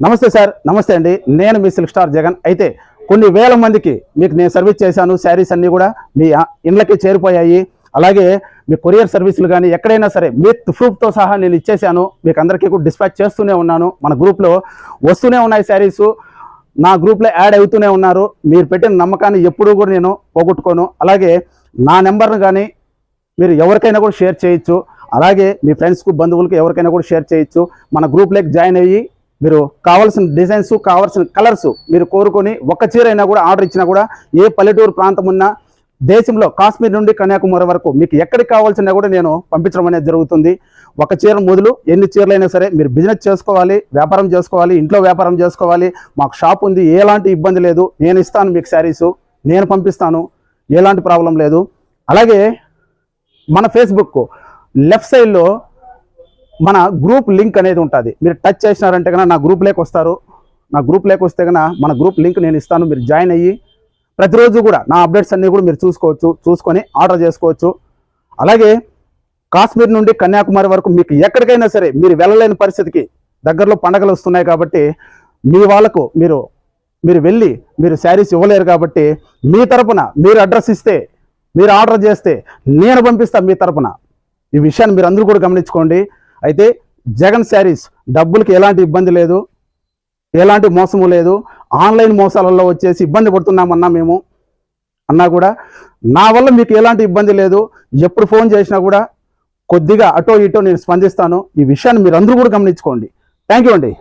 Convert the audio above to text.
నమస్తే సార్ నమస్తే అండి. నేను మీ సిల్క్ స్టార్ జగన్. అయితే కొన్ని వేల మందికి మీకు నేను సర్వీస్ చేశాను శారీస్ అన్నీ కూడా మీ ఇండ్లకి చేరిపోయాయి. అలాగే మీ కొరియర్ సర్వీసులు కానీ ఎక్కడైనా సరే విత్ ప్రూఫ్తో సహా నేను ఇచ్చేసాను మీకు అందరికీ కూడా డిస్పాచ్ చేస్తూనే ఉన్నాను. మన గ్రూప్లో వస్తూనే ఉన్నాయి శారీసు. నా గ్రూప్లో యాడ్ అవుతూనే ఉన్నారు. మీరు పెట్టిన నమ్మకాన్ని ఎప్పుడూ కూడా నేను పోగొట్టుకోను. అలాగే నా నెంబర్ను కానీ మీరు ఎవరికైనా కూడా షేర్ చేయొచ్చు. అలాగే మీ ఫ్రెండ్స్కు బంధువులకు ఎవరికైనా కూడా షేర్ చేయొచ్చు. మన గ్రూప్లోకి జాయిన్ అయ్యి మీరు కావాల్సిన డిజైన్స్ కావాల్సిన కలర్స్ మీరు కోరుకొని ఒక చీర అయినా కూడా ఆర్డర్ ఇచ్చినా కూడా ఏ పల్లెటూరు ప్రాంతం ఉన్నా దేశంలో కాశ్మీర్ నుండి కన్యాకుమారి వరకు మీకు ఎక్కడికి కావాల్సినా కూడా నేను పంపించడం అనేది జరుగుతుంది. ఒక చీర మొదలు ఎన్ని చీరలైనా సరే మీరు బిజినెస్ చేసుకోవాలి వ్యాపారం చేసుకోవాలి ఇంట్లో వ్యాపారం చేసుకోవాలి. మాకు షాప్ ఉంది ఎలాంటి ఇబ్బంది లేదు. నేను ఇస్తాను మీకు శారీస్ నేను పంపిస్తాను ఎలాంటి ప్రాబ్లం లేదు. అలాగే మన ఫేస్బుక్ లెఫ్ట్ సైడ్లో మన గ్రూప్ లింక్ అనేది ఉంటుంది. మీరు టచ్ చేసినారంటే కన్నా నా గ్రూప్ లేక వస్తారు. నా గ్రూప్ లేక వస్తే కన్నా మన గ్రూప్ లింక్ నేను ఇస్తాను. మీరు జాయిన్ అయ్యి ప్రతిరోజు కూడా నా అప్డేట్స్ అన్నీ కూడా మీరు చూసుకోవచ్చు చూసుకొని ఆర్డర్ చేసుకోవచ్చు. అలాగే కాశ్మీర్ నుండి కన్యాకుమారి వరకు మీకు ఎక్కడికైనా సరే మీరు వెళ్ళలేని పరిస్థితికి దగ్గరలో పండగలు వస్తున్నాయి కాబట్టి మీ వాళ్ళకు మీరు మీరు వెళ్ళి మీరు శారీస్ ఇవ్వలేరు కాబట్టి మీ తరపున మీరు అడ్రస్ ఇస్తే మీరు ఆర్డర్ చేస్తే నేను పంపిస్తాను మీ తరపున. ఈ విషయాన్ని మీరు అందరూ కూడా గమనించుకోండి. అయితే జగన్ శారీస్ డబ్బులకి ఎలాంటి ఇబ్బంది లేదు ఎలాంటి మోసము లేదు. ఆన్లైన్ మోసాలలో వచ్చేసి ఇబ్బంది పడుతున్నామన్నా మేము అన్నా కూడా నా వల్ల మీకు ఎలాంటి ఇబ్బంది లేదు. ఎప్పుడు ఫోన్ చేసినా కూడా కొద్దిగా అటో ఇటో నేను స్పందిస్తాను. ఈ విషయాన్ని మీరు అందరూ కూడా గమనించుకోండి. థ్యాంక్ యూ అండి.